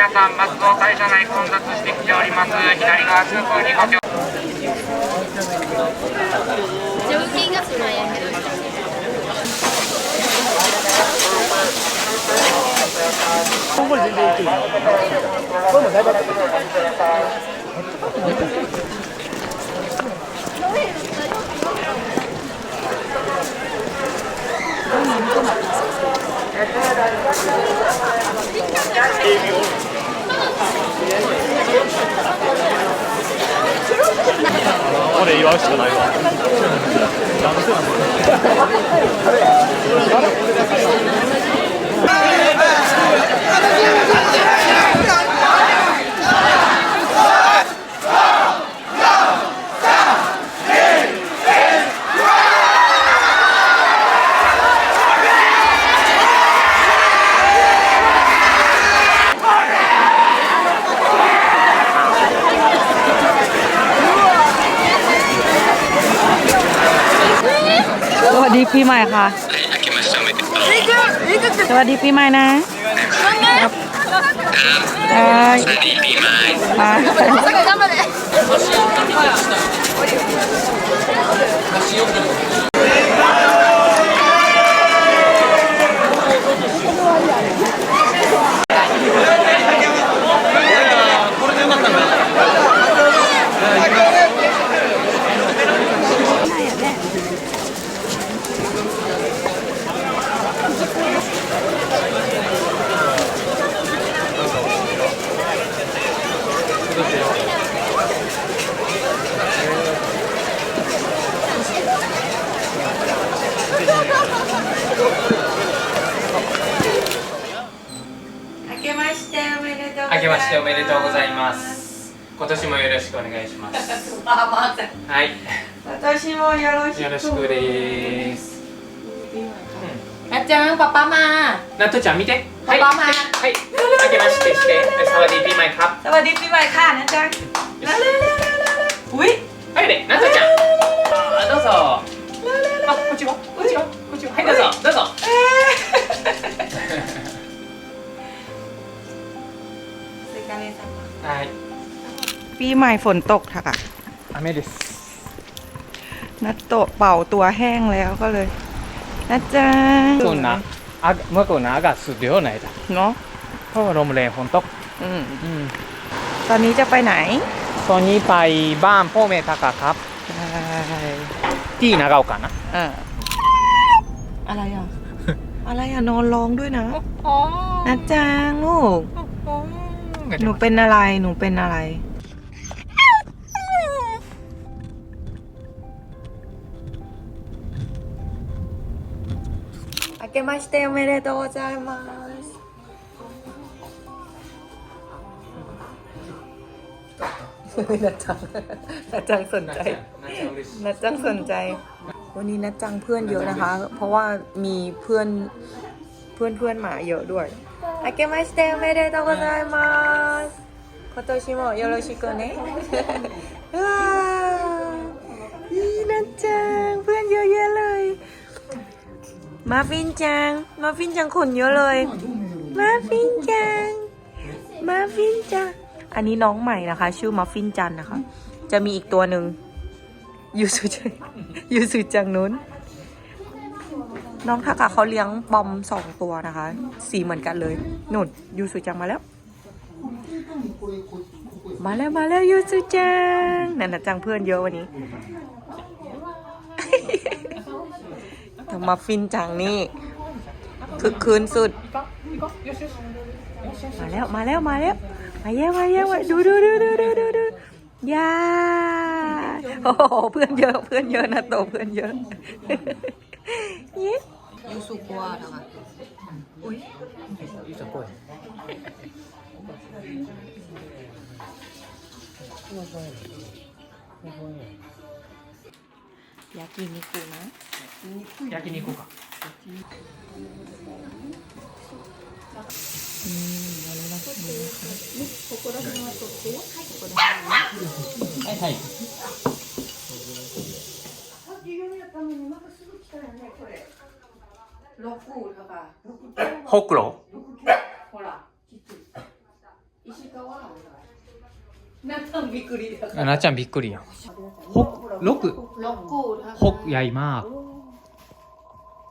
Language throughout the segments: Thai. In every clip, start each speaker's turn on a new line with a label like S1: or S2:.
S1: 皆さん、松戸大社内混雑してきております。左側通行にご協
S2: い。これ
S3: 祝うしかないわ。ดีปีใหม่ค่ะ สวัสดีปีใหม่นะครับเอ้ยม
S4: ちゃん
S1: 見て。はい、
S4: パパマン
S1: はい、明けましてして、サワディピーマイカップ。
S4: สวัสดีปีใหม่ค่ะนะจ๊ะเร็วเร็วเร็วเร็วเร็วอุ้ย
S1: はいで、ナットちゃん。あどうぞ。あ、こっちは、こっちは、こっちは。はい、どうぞ、どうぞ。
S4: スイカ姉様。
S1: はい、
S3: ปีใหม่ฝนตกค่ะ
S1: 雨です。
S3: นัดโตะเป่าตัวแห้งแล้วก็เลยนะจ๊ะ
S1: こんな、 เมื่อก่อนนะอากาศสุด
S3: เดียวไหนจ้ะเนาะ
S1: เพราะลมแรงฝนตก
S3: อืม
S1: อืม
S3: ตอนนี้จะไปไหน
S1: ตอนนี้ไปบ้านพ่อแม่ตากะครับ
S3: ใช่
S1: ที่นาเกากันนะเอ
S3: ออะไรอะ อะไรอะนอนร้องด้วยนะ
S1: อ๋อ
S3: นะจางลูก หนูเป็นอะไรหนูเป็นอะไร
S4: けましておめでとうございます。
S3: นัดจังนัดจังสนใจนัดจังสนใจ วันนี้นัดจังเพื่อนเยอะนะคะ เพราะว่ามีเพื่อนเพื่อนเพื่อนหมาเยอะด้วยอาเกมาสเตเมเดโตโกไซมัสโ年もよろしくね。うわー、いนัっจัง。 มาฟินจัง มาฟินจังขนเยอะเลย มาฟินจัง มาฟินจัง อันนี้น้องใหม่นะคะ ชื่อมัฟฟินจันนะคะ จะมีอีกตัวหนึ่งยูสุจังยูสุจังนู้น น้องทากะเขาเลี้ยงบอมสองตัวนะคะ สีเหมือนกันเลยนุ่นยูสุจังมาแล้ว มาแล้วมาแล้วยูสุจัง นั่นนะจังเพื่อนเยอะวันนี้ แต่มัฟฟินจังนี่คือคืนสุด มาแล้วมาแล้วมาแล้วมาเย้มาเย้มาดูดูดูดูดูดูดูยาโอ้โหเพื่อนเยอะเพื่อนเยอะนะโตเพื่อนเยอะเย้ยูสุกัวนะคะอุ้ยยูสุกัวอยากินิคุนะ
S1: 焼肉か。こは、い、はい、
S4: きに、こ。か。
S1: ほくろ。
S4: ほら、
S3: 石
S1: 川。なっちゃんびっくり。
S3: なっ
S1: ちゃん
S4: びっ
S1: くりやん。
S3: ほ、
S4: 六。六。ほ、やい
S5: まー。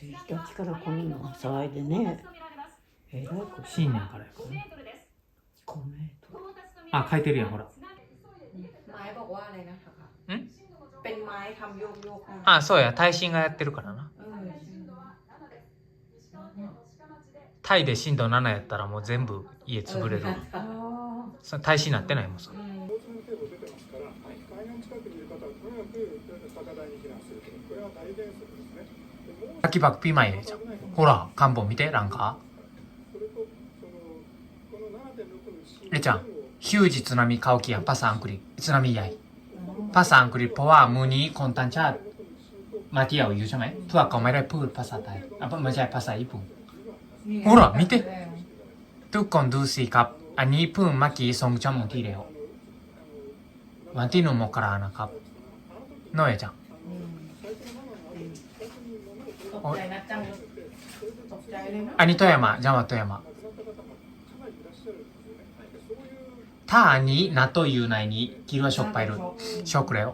S4: 1日からこんな騒いでねえらいこと
S1: 新年からやか
S5: 5メートルです
S4: 5メートル
S5: 到達とみられ
S1: あ書いてるやんほら
S3: ไม้บอกว่าอะไรนะคะ
S1: ん
S3: เป็นไม้ทำโยกโยกๆ
S1: あそうや耐震がやってるからな
S3: อืม
S1: タイで震度7やったらもう全部家潰れるわそ耐震なってないもんそれ
S6: 바퀴바퀴 삐마이 죠. 호 라, 간보 미대 랑 가. 레 짱, 휴지 쓰나미 카오키야 파사 앙크리 쓰나미 야 이. 파사 앙크
S1: 리 포와 무니 콘탄차 마티아오 유잖아 요. 투아 거메레 풀
S6: 파사 타 이. 아, 뭐 지? 파사 이 쁜.
S1: 호 라, 미 대. 뚜콘 두시 갑. 아니 푼 마키 송점 모티레 오. 완티노 모카라 하나 갑. 너에 장. กคนดูสิครับ อันนี้เพิ่งเมื่อกี้สองชั่วโมงที่แล้ววันที่หนึ่งมกรานะครับน้อยจัง
S3: ตกใจนะจังตกใจเลยนะ
S1: อันนี้富山じゃあ富山ถ้าอันนี้นาโตอยู่ในนี้คิดว่าช็อกไปるช็อกแล้ว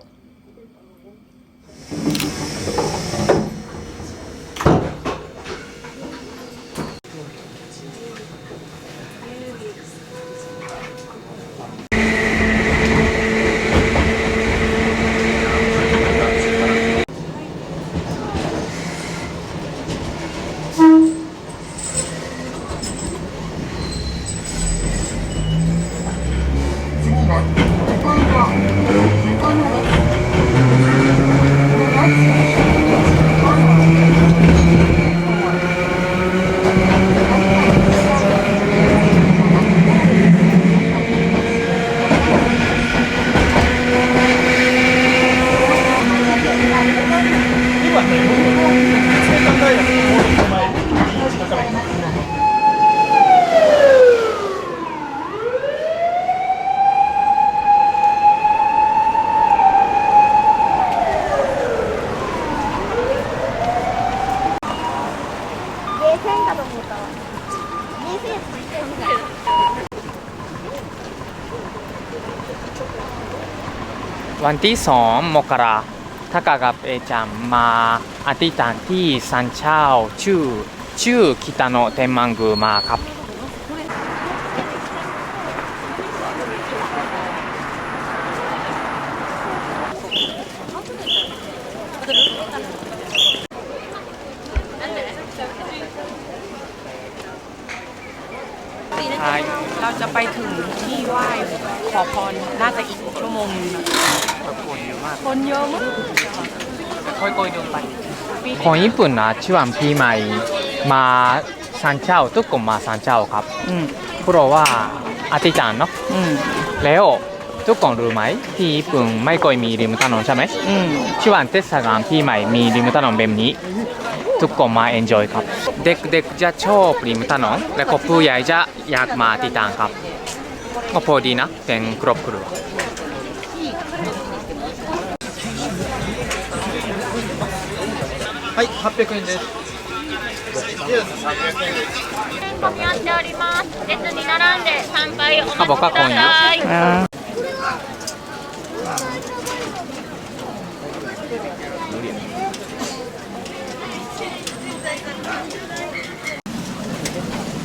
S1: วันที่สองมกราถ้ากากับเอจามมาอธิษฐานที่สันเช่าชื่อชื่อคิตาโนเทมังกุมาครับ
S3: ใช่เราจะไปถึงที่ไหว้ขอพรน่าจะอีกชั่วโมงนึงนะ
S1: คนเยอะมาก
S3: คนเยอะมาก
S1: ค่อยๆเดินไป ของญี่ปุ่นนะช่วงปีใหม่มาสันเช่าทุกคนมาสันเช่าครับ
S3: อืม
S1: เพราะว่าอธิษฐานเนาะ
S3: อืม
S1: แล้วทุกคนรู้ไหมที่ญี่ปุ่นไม่ค่อยมีริมถนนใช่ไหม
S3: อืม
S1: ช่วงเทศกาลปีใหม่มีริมถนนแบบนี้ทุกคนมาเอนจอยครับ เด็กๆจะชอบริมถนนและก็ผู้ใหญ่จะอยากมาติดตามครับก็พอดีนะเป็นครอบครัว はい800円です
S2: 混み合っております列に並んで参拝お待ちく
S1: ださい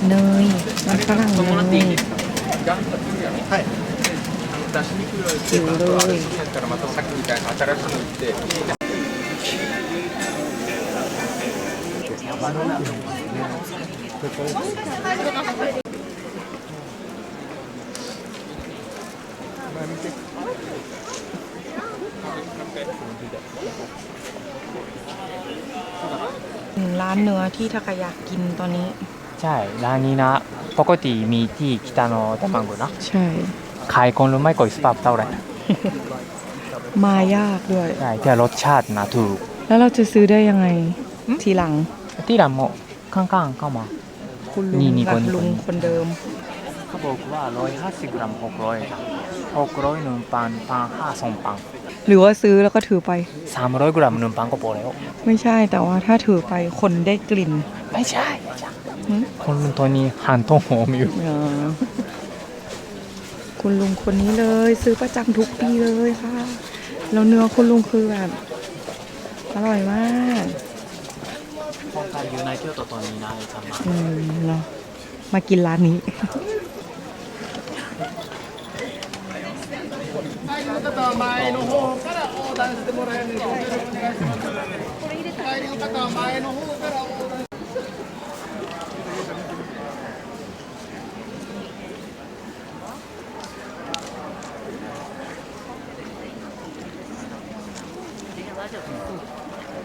S1: ぬい、わからんぬい。はい。
S2: 出しにくい。
S3: はい。だったまたさっきみたいな新しいのって。 ร้านเนื้อที่ทากายากินตอนนี้
S1: ใช่ ร้านนี้นะ ปกติมีที่คิตาโนตะมังกุนะ
S3: ใช่
S1: ขายคนรู้ไม่ก่อยสปาบเท่าไหร่
S3: มายากด้วย
S1: ใช่แต่รสชาตินะถูก
S3: แล้วเราจะซื้อได้ยังไง ทีหลัง
S1: ที่ร้านもข้างๆเข้ามา
S3: คุณลุง
S1: นี่นี่
S3: กับ
S1: คนนี้
S3: ลุง
S1: คนนี้
S3: คนเดิม
S1: เขาบอกว่า150กรัม600จ้ะ600หนึ่งปันปันห้าสองปัน
S3: หรือว่าซื้อแล้วก็ถือไป
S1: 300กรัมหนึ่งปันก็พอแล้ว
S3: ไม่ใช่แต่ว่าถ้าถือไปคนได้กลิ่น
S1: ไม่ใช่จ้ะ
S3: หืม
S1: คนตัวนี้หันต้งหอมอยู่
S3: อ่าคุณลุงคนนี้เลย ซื้อประจำทุกปีเลยค่ะแล้วเนื้อคุณลุงคือแบบ อร่อยมาก
S1: คนไทยอยู่ในเที่ยวตัวตอนนี้นะจะมา
S3: อืมเนาะมากินร้านนี้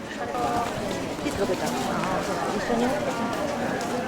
S7: い
S1: つどこたの、そう一緒に。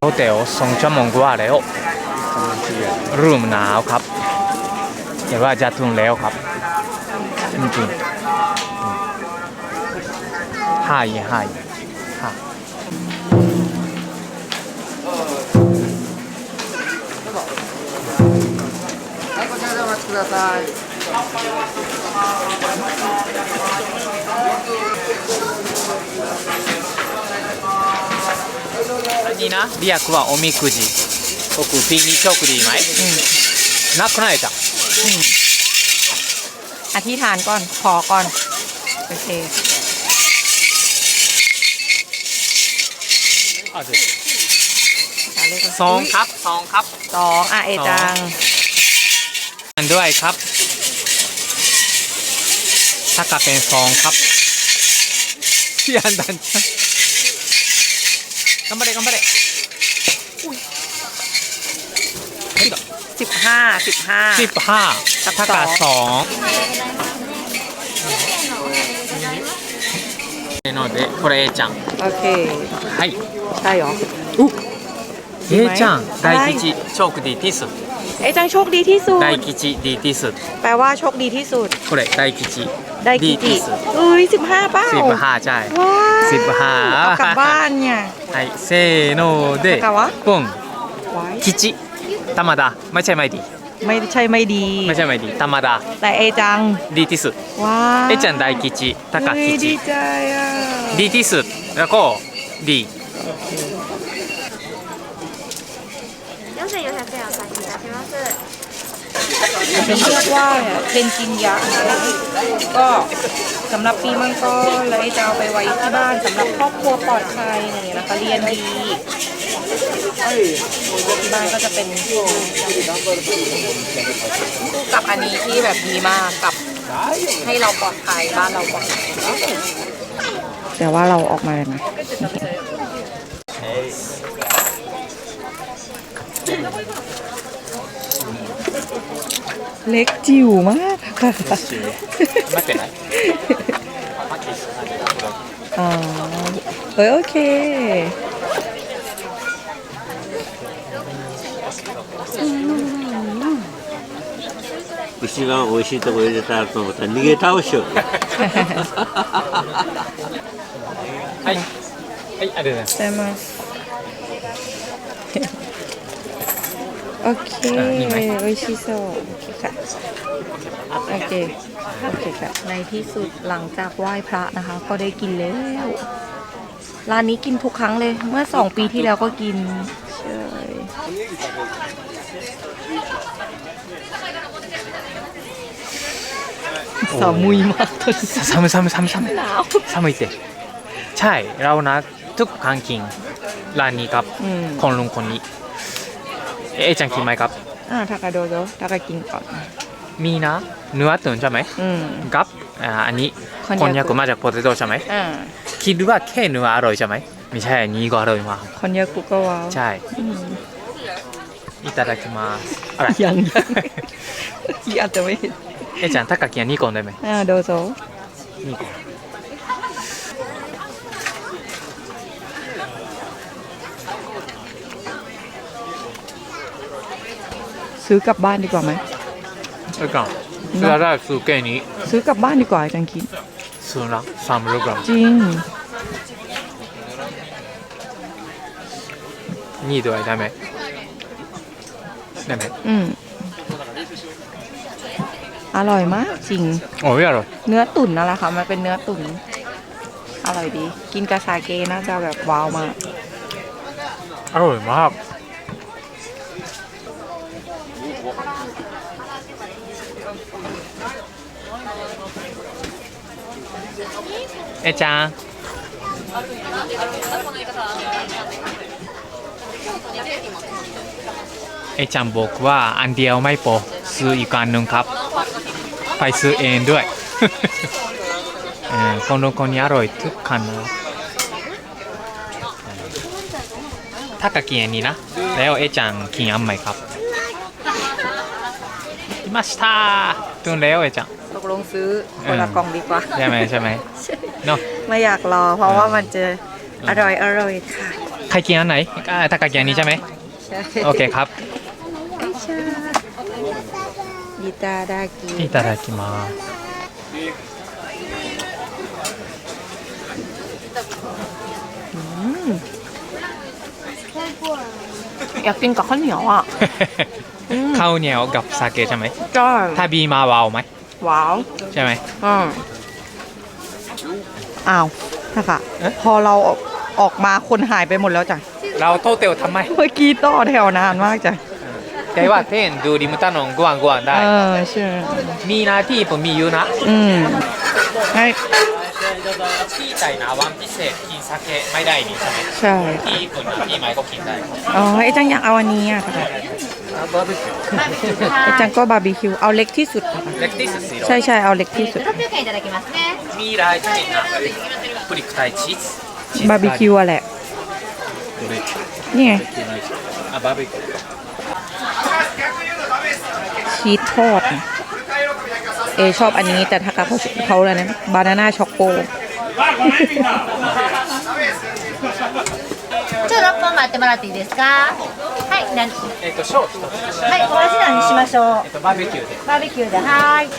S1: โฮเทลสองชั่วโมงกว่าแล้วรูมหนาวครับแต่ว่าจะถึงแล้วครับจริงๆはいはいはいนี่นะ เรียกว่าおみくじ僕フィニチョクでいいไหมなくないじゃん
S3: อธิษฐานก่อน ขอก่อน โอเค
S1: สองครับสองครับ
S3: สองอ่ะเอจัง
S1: อันด้วยครับถ้ากเป็นสองครับพี่อันดันจัง 頑張れ頑張れ
S3: สิบห้าสิบห้า
S1: สิบห้า
S3: กับ
S1: ถ้ากับ
S3: ส
S1: ส
S3: อ
S1: อง งのでこれ A ちゃん
S3: โอเค
S1: はい
S3: ใช่เหรอ
S1: A ちゃん
S3: はい
S1: 大吉チョーク D ティス
S3: เอจังโชคดีที่สุด
S1: 大吉 D ティス
S3: แปลว่าโชคดีที่สุด
S1: これ大吉
S3: ได้กิ
S1: D テ
S3: จิ
S1: ィス
S3: เอ้ยสิบห้าเป้า
S1: สิบห้าใช่
S3: ว้าว
S1: สิบห้า
S3: เอากลับบ้านเนี่ย
S1: はいせーので
S3: 高は
S1: ポン
S3: ไว้
S1: 吉玉田ไม่ใช่ไม่ดี
S3: ไม่ใช่ไม่ดี
S1: ไม่ใช่ไม่ดี玉田
S3: แต่เอจัง
S1: D ティス
S3: ว้าว
S1: A ちゃん大吉高
S3: เฮ้ยดี
S1: 吉
S3: ใจอ่ะ
S1: D ティスแล้วก็ D
S3: เป็นเรียกว่าเทนจินยะก็สำหรับปีมังกรเลยจะเอาไปไว้ที่บ้านสำหรับครอบครัวปลอดภัยอย่างเงี้ยนะคะเรียนดีที่บ้านก็จะเป็นคู่กับอันนี้ที่แบบดีมากกับให้เราปลอดภัยบ้านเราปลอดภัยแต่ว่าเราออกมาเลยนะ เล็กจิ๋วมากค่ะ
S1: ไม่เป็นไร
S3: อ๋อเฮ้ยโอเค
S4: 一番美味しいとこ入れたと思ったら逃げ倒しよう。
S1: はい。はい、ありがとうございます。
S3: โอเค
S1: อ่ะมีไหม
S3: โออิชิโซโอเคค่ะ โอเค โอเคค่ะ ในที่สุดหลังจากไหว้พระนะคะ ก็ได้กินแล้ว ร้านนี้กินทุกครั้งเลย เมื่อสองปีที่แล้วก็กิน ใช่สามุยมากตอนนี้
S1: 寒い寒い寒い寒い寒いってใช่ เรานะทุกครั้งกินร้านนี้ครับ
S3: อืม
S1: คนลุงคนนี้ เอะจังกินไหมครับ
S3: อ่าทากาโดโดทากากินก่อน
S1: มีนะ เนื้อตุ๋นใช่ไหม
S3: อืม
S1: กับอ่าอันนี้
S3: คนอ
S1: นยายักุมาจากโปเตโตใช่ไหม
S3: อ่า
S1: คิดว่าแค่เนื้ออร่อยใช่ไหมไม่ใช่นี่ก็อร่อยมาก
S3: คอนยากุก็ว้าว
S1: ใช่
S3: อิตา
S1: ดากิมาอะไร
S3: ยังยังยังจะไม่เห็น
S1: เอะจังทากากินนี่ก่อนได้ไหม
S3: อ่าโดโซ
S1: นี่ก่อน
S3: ซื้อกลับบ้านดีกว่าไหม
S1: แล้วก็เวลาได้สูแค่นี้
S3: ซื้อกลับบ้านดีกว่าอาจารย์คิด
S1: ซื้อละสามร้อยกรัม
S3: จริง
S1: นี่ด้วยได้ไหมได้ไหม
S3: อืมอร่อยมากจริง
S1: โอ้ยอร่อย
S3: เนื้อตุ๋นนั่นแหละค่ะมันเป็นเนื้อตุ๋นอร่อยดี กินกาซาเกน่าจะแบบว้าวมาก
S1: อร่อยมาก เอจ้าเอจันบอกว่าอันเดียวไม่พอซื้ออีกอันหนึ่งครับ ไปซื้อเองด้วยคนโรงคนนี้อร่อยทุกคันนะถ้ากินอันนี้นะ แล้วเอจังกินอันใหม่ครับ 来ましたตุนแล้วเอะจัง
S3: ตกลงซื้อคนละกล่องดีกว่า
S1: ใช่ไหมใช่ไหมเนาะ
S3: ไม่อยากรอ เพราะว่ามันจะอร่อยอร่อยค่ะ
S1: ใครกินอันไหนอ่าถ้ากะกินอันนี้ใช่ไหม
S3: ใช่
S1: โอเคครับ
S3: ใช่ยิตาดากิ
S1: いただきます
S3: อยากกินกับข้าวเหนียวอ่ะ อืม
S1: ข้าวเหนียวกับสาเกใช่ไหม
S3: ใช่
S1: ถ้าบีมาวาวไหม
S3: ว้าว
S1: ใช่ไหม
S3: อืมอ้าวนะคะ
S1: เอ๊ะ
S3: พอเราออกออกมาคนหายไปหมดแล้วจ้ะ
S1: เราโตเตียวทำไม
S3: เมื่อกี้ต่อแถวนานมากจ้ะ
S1: แต่ว่าเต้นดูริมถนนกว้างกว้างๆได้
S3: เออใช่
S1: มีหน้าที่ผมมีอยู่นะ
S3: อืมให้
S1: ที่ใจนะวันพิเศษกินสาเกไม่ได้นี่ใช่ไหม
S3: ใช่
S1: ที่ญี่ปุ่นนะที่ไม้ก็กินได้
S3: อ๋อไอ้จังอยากเอาอันนี้อะค่ะ บาร์บีคิวจังโก็บาร์บีคิวเอาเล็กที่สุด
S1: เล็กที่สุด
S3: ใช่ใช่เอาเล็กที่สุด
S1: มีรที่นี่นะプリクタイチーズ
S3: บาร์บีคิวอะไรลนี่ไง
S1: บาร์บีคิว
S3: ชีสทอดเอชอบอันนี้แต่ทากาเขาเขานะบานาน่าช็อกโก
S2: ちょっと6本待ってもらっていいですかはい、な
S1: えっ、と、小一つ。
S2: はい、同じなにしましょう。
S1: えっ、と、バーベキューで。
S2: バーベキューで、はい。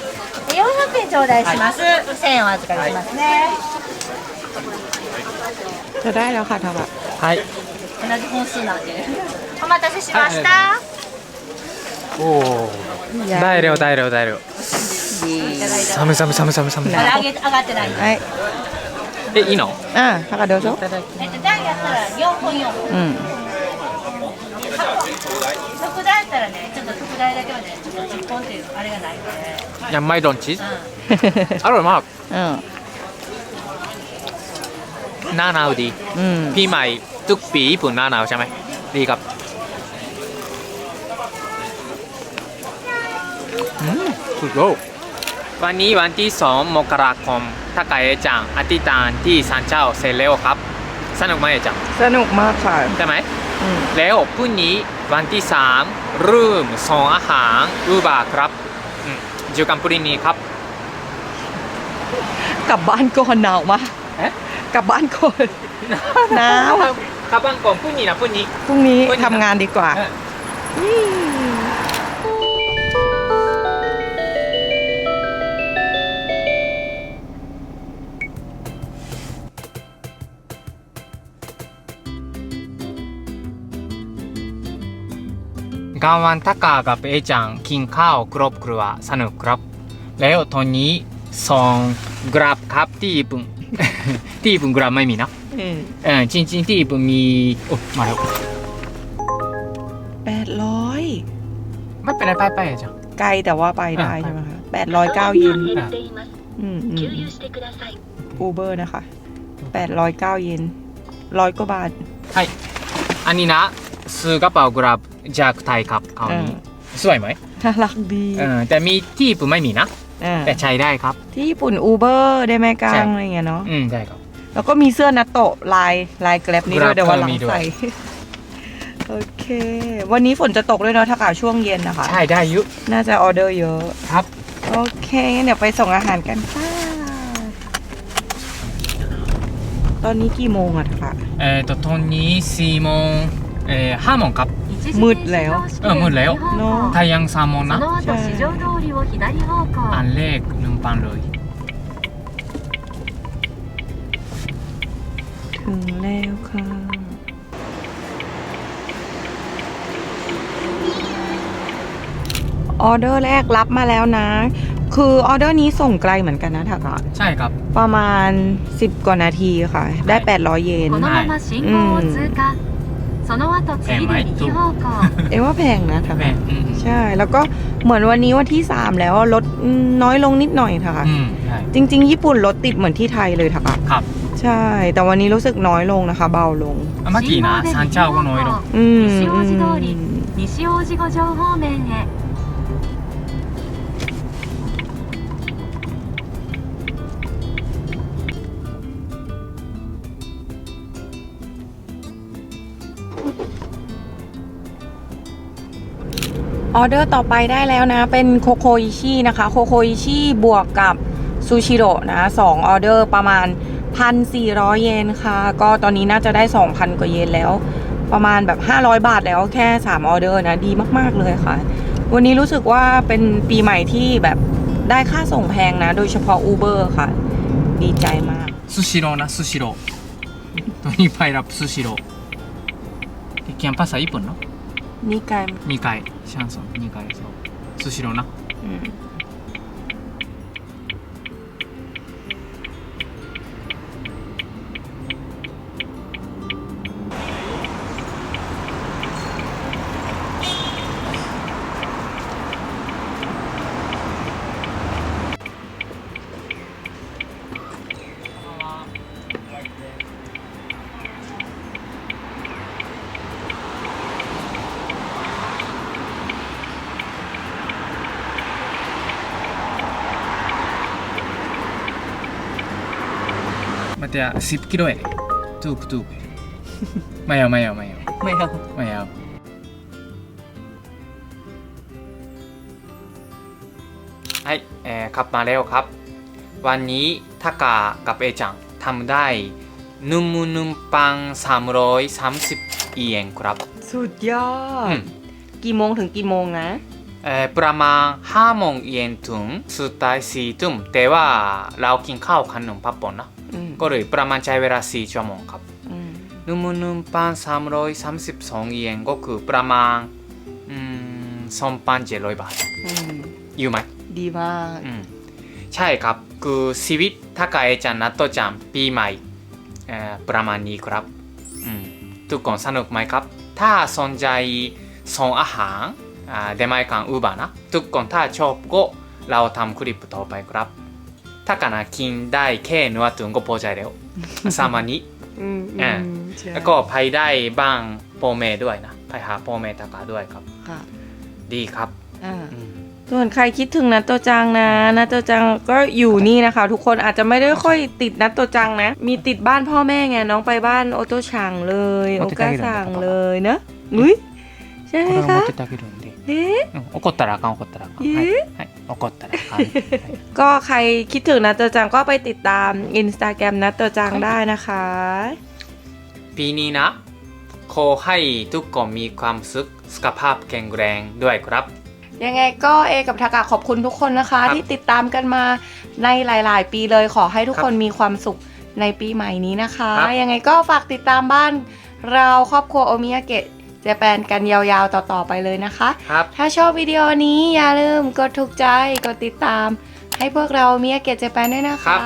S2: 四百円頂戴します。千、円お預かりしますね。
S3: じゃ、誰の方は。
S1: はい。
S2: 同じ本数なんで。お待たせしました。
S1: おお。大量、大量、大量。寒い寒い寒い寒い寒い。
S2: まだげ、上がってない。
S3: はい。
S1: え、いいの？
S3: うん、だからどうぞ。
S2: えっと、ダイヤったら、四本四本。うん。ちょっと特大だけはねちょっと10本っていうあれがないので
S1: ヤンマイドンチーズ
S2: う
S1: อร่อยมาก
S3: อืม
S1: หน้าหนาวดี
S3: อืม
S1: พี่ใหม่ทุกปีญี่ปุ่นหน้าหนาวใช่ไหมดีครับอืมสุดยอดวันนี้วันที่สองมกราคมถ้าไก่เอจังอธิษฐานที่ศาลเจ้าเสร็จแล้วครับ สนุกไหมเอจัง
S3: สนุกมากค่ะ
S1: ใช่ไหม
S3: อืม
S1: แล้วพรุ่งนี้ วันที่สามเริ่มส่งอาหารอูบาครับอืมเจอกันพรุ่งนี้ครับ
S3: กลับบ้านก่อนหนาวมาก
S1: เอ๊ะ
S3: กลับบ้านก่อน หนาว
S1: ครับบ้านก่อนพรุ่งนี้นะพรุ่งนี้
S3: พรุ่งนี้
S1: พรุ่งนี้
S3: ทำงานดีกว่า
S1: เออ กลางวันทักกากับเอจังกินข้าวครอบครัวสนุกครับ แล้วตอนนี้สองกราบครับที่ญี่ปุ่นที่ญี่ปุ่นกราบไม่มีนะ
S3: อืม
S1: เออจริงๆที่ญี่ปุ่นมีโอ้มาแล้ว
S3: แปดร้อย
S1: ไม่เป็นไรไปไปๆจัง
S3: ไกลแต่ว่าไปได้
S1: อ่า
S3: ใช่ไหมคะแปดร้อยเก้าเยน
S1: อะ
S3: อืมอืมอูเบอร์นะคะแปดร้อยเก้าเยนร้อยกว่าบาท
S1: はいอันนี้นะซื้อกระเป๋ากราบ จากไทยครับคราว
S3: นี้
S1: สวยไหม
S3: น่ารักดี
S1: แต่มีที่ญี่ปุ่นไม่มีนะ แต่ใช้ได้ครับ
S3: ที่ญี่ปุ่นอูเบอร์ได้ไหมกลางอะไรเงี้ยเนาะ
S1: อืมได้ครับ
S3: แล้วก็มีเสื้อนัตโตะลายลายแกลบนี่ด้วยเดี๋ยววันหลังใส่โอเค วันนี้ฝนจะตกด้วยเนาะถ้าอากาศช่วงเย็นนะคะ
S1: ใช่ได้ยุ
S3: น่าจะออเดอร์เยอะ
S1: ครับ
S3: โอเคเดี๋ยวไปส่งอาหารกันค่ะตอนนี้กี่โมงอะคะ
S1: เอ่อตอนนี้สี่โมงเอ่อห้าโมงครับ
S3: มืดแล้ว
S1: เออมืดแล้ว
S3: เนาะ
S1: ไทยยังสามโมงนะ
S3: ใช่
S1: อันแรกหนึ่งพันเลย
S3: ถึงแล้วค่ะ ออเดอร์แรกรับมาแล้วนะ คือออเดอร์นี้ส่งไกลเหมือนกันนะถักอะ
S1: ใช่ครับ
S3: ประมาณ 10 กว่านาทีค่ะ ได้ 800 เยน
S2: このまま信号を通過 その後次で右方向
S3: เอ็ว่าแพงนะถัก
S1: แม่
S3: อะ
S1: อืม
S3: ใช่ แล้วก็เหมือนวันนี้วันที่ 3 แล้วลดน้อยลงนิดหน่อยค่ะ
S1: อืมใช่
S3: จริง ๆ ญี่ปุ่นรถติดเหมือนที่ไทยเลยถักอะ
S1: ครับ
S3: ใช่ แต่วันนี้รู้สึกน้อยลงนะคะ เบาลง
S1: あเมื่อกี้นะサンチャーゴの色
S3: อืม
S2: 西大路通り
S3: อืม
S2: 西大路五条方面へ
S3: ออเดอร์ต่อไปได้แล้วนะ เป็นโคโคอิชินะคะ โคโคอิชิบวกกับซูชิโร่นะสองออเดอร์ประมาณ 1,400 เยนค่ะ ก็ตอนนี้น่าจะได้ 2,000 กว่าเยนแล้ว ประมาณแบบ 500 บาทแล้วแค่ 3 ออเดอร์นะ ดีมาก ๆ เลยค่ะ วันนี้รู้สึกว่าเป็นปีใหม่ที่แบบได้ค่าส่งแพงนะ โดยเฉพาะ Uber ค่ะ ดีใจมาก
S1: ซูชิโร่นะซูชิโร่ตัวนี้ไปรับซูชิโร่ที่เขียนภาษาญี่ปุ่
S3: นเนาะ
S1: 2回シャンソン2回そう。スシローな。
S3: อืม
S1: 待ってや10キロやねトゥープトゥープまやまやまや
S3: ไม่เอา
S1: まやはい เอ่อกลับมาแล้วครับ วันนี้ทากากับเอจังทำได้หนึ่งหมื่นหนึ่งพันสามร้อยสามสิบเยนครับ
S3: สุดยอ
S1: อื
S3: ด
S1: ม
S3: กี่โมงถึงกี่โมงนะ
S1: เอ่อประมาณห้าโมงเย็นถึงสุดท้ายสี่ทุ่มแต่ว่าเรากินข้าวกันหนึ่งพับปอนนะ
S3: อืม
S1: ก็เลยประมาณใช้เวลาสี่ชั่วโมงครับนึ่มื่นหนึ่งพันสามรอยสามสิบสองเยนก็คือประมาณอืมสองพันเจ็ดร้อยบาท
S3: อ
S1: ยู่ไหม
S3: ดีมาก
S1: ใช่ครับคือชีวิตถ้าไกจันนัตโตจันปีใหม่ประมาณนี้ครับทุกคนสนุกไหมครับ ถ้าสนใจส่งอาหารเดมายกันอูบานะทุกคนถ้าชอบก็เราทำคลิปต่อไปครับ ถ้ากันนะกินได้แค่เนื้อถึงก็พอใจแล้วสามานี้
S3: อืม
S1: อ่า
S3: ใช่
S1: แล้วก็ไปได้บ้างพ่อแม่ด้วยนะไปหาพ่อแม่ตากาด้วยครับ
S3: ค่ะ
S1: ดีครับ
S3: อ่า
S1: อืม
S3: ส่วนใครคิดถึงนัตโตจังนะนัตโตจังก็อยู่นี่นะคะ ทุกคนอาจจะไม่ได้ค่อยติดนัตโตจังนะ มีติดบ้านพ่อแม่ไงน้องไปบ้านโอโตชังเลย โอกาซังเลยเนอะอุ้ยใช่ไหม
S1: これを持
S3: คะ
S1: ってってあげるん で、
S3: เอ๊ะ
S1: うん、怒ったらあかん怒ったらあかん、はいはい、怒ったらあかん、はい
S3: ก็ใครคิดถึงนัตโตจังก็ไปติดตามอินสตาแกรมนัตโตจังได้นะคะ
S1: ปีนี้นะขอให้ทุกคนมีความสุขสุขภาพแข็งแรงด้วยครับ
S3: ยังไงก็เอกับทากาขอบคุณทุกคนนะคะ
S1: ครับ
S3: ที่ติดตามกันมาในหลาย ๆ ปีเลยขอให้ทุกคนมีความสุขในปีใหม่นี้นะคะ
S1: ครับ
S3: ยังไงก็ฝากติดตามบ้านเราครอบครัวโอมิยาเกะ เจแปนกันยาวๆต่อๆไปเลยนะคะ
S1: ครับ
S3: ถ้าชอบวิดีโอนี้อย่าลืมกดถูกใจ กดติดตาม ให้พวกเรามีอาเกตเจแปนด้วยนะ
S1: ครั
S3: ค
S1: บ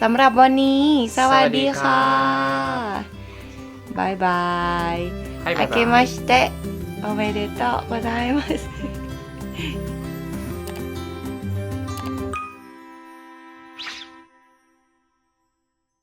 S3: สำหรับวันนี้ สวัสดีค่ะ
S1: บา
S3: ยบาย
S1: ไอาเกมัชเตะ
S3: โอเมเดโตะก็ได้มาส